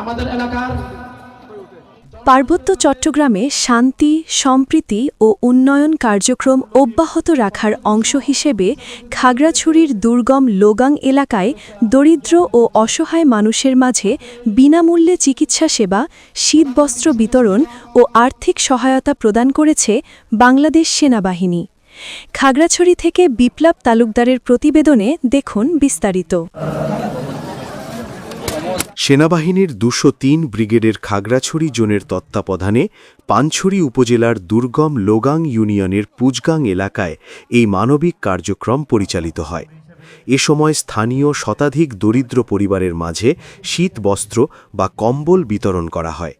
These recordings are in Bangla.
আমাদের এলাকার পার্বত্য চট্টগ্রামে শান্তি, সম্প্রীতি ও উন্নয়ন কার্যক্রম অব্যাহত রাখার অংশ হিসেবে খাগড়াছড়ির দুর্গম লোগাং এলাকায় দরিদ্র ও অসহায় মানুষের মাঝে বিনামূল্যে চিকিৎসা সেবা, শীতবস্ত্র বিতরণ ও আর্থিক সহায়তা প্রদান করেছে বাংলাদেশ সেনাবাহিনী। খাগড়াছড়ি থেকে বিপ্লব তালুকদারের প্রতিবেদনে দেখুন বিস্তারিত। সেনাবাহিনীর দুশো তিন ব্রিগেডের খাগড়াছড়ি জোনের তত্ত্বাবধানে পানছড়ি উপজেলার দুর্গম লোগাং ইউনিয়নের পুজগাং এলাকায় এই মানবিক কার্যক্রম পরিচালিত হয়। এ সময় স্থানীয় শতাধিক দরিদ্র পরিবারের মাঝে শীত বস্ত্র বা কম্বল বিতরণ করা হয়,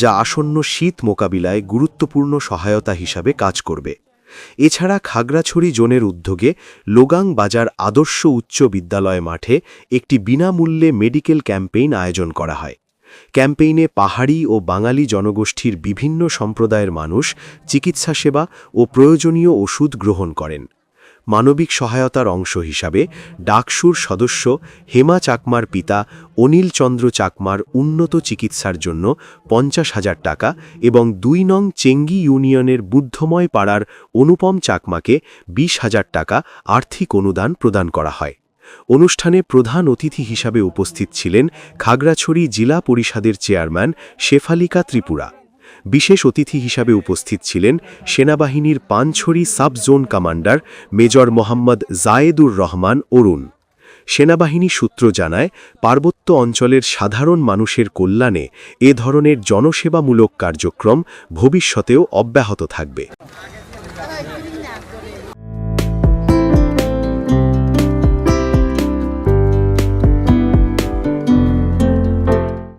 যা আসন্ন শীত মোকাবিলায় গুরুত্বপূর্ণ সহায়তা হিসাবে কাজ করবে। এছাড়া খাগড়াছড়ি জোনের উদ্যোগে লোগাং বাজার আদর্শ উচ্চ বিদ্যালয় মাঠে একটি বিনামূল্যে মেডিকেল ক্যাম্পেইন আয়োজন করা হয়। ক্যাম্পেইনে পাহাড়ি ও বাঙালি জনগোষ্ঠীর বিভিন্ন সম্প্রদায়ের মানুষ চিকিৎসা সেবা ও প্রয়োজনীয় ওষুধ গ্রহণ করেন। মানবিক সহায়তার অংশ হিসাবে ডাকসুর সদস্য হেমা চাকমার পিতা অনিল চন্দ্র চাকমার উন্নত চিকিৎসার জন্য পঞ্চাশ হাজার টাকা এবং দুই নং চেঙ্গি ইউনিয়নের বুদ্ধময় পাড়ার অনুপম চাকমাকে বিশ হাজার টাকা আর্থিক অনুদান প্রদান করা হয়। অনুষ্ঠানে প্রধান অতিথি হিসাবে উপস্থিত ছিলেন খাগড়াছড়ি জেলা পরিষদের চেয়ারম্যান শেফালিকা ত্রিপুরা। বিশেষ অতিথি হিসাবে উপস্থিত ছিলেন সেনাবাহিনীর Panchhari sub zone commander major Mohammad Jayedur Rahman Arun. সেনাবাহিনী সূত্র জানায়, পার্বত্য অঞ্চলের সাধারণ মানুষের কল্যাণে এ ধরনের জনসেবামূলক কার্যক্রম ভবিষ্যতেও অব্যাহত থাকবে।